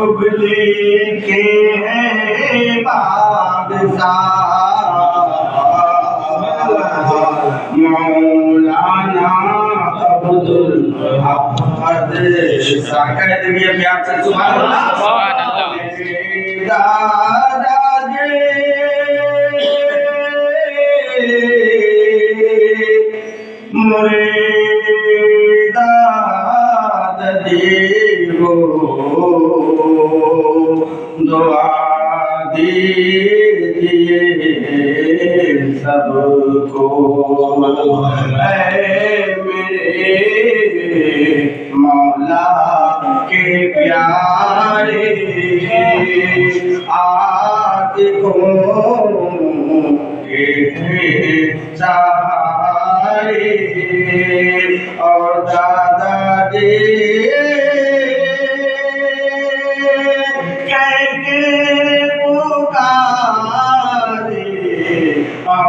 उगली के हैं बादशाह मौलाना अब्दुल अहमद शाह कह देंगे प्यार से सुभान अल्लाह सुभान अल्लाह। दादा जी मोरे दादा दुआ दीजिए सबको। मेरे मौला के प्यारे के सहारे और दादाजी कहके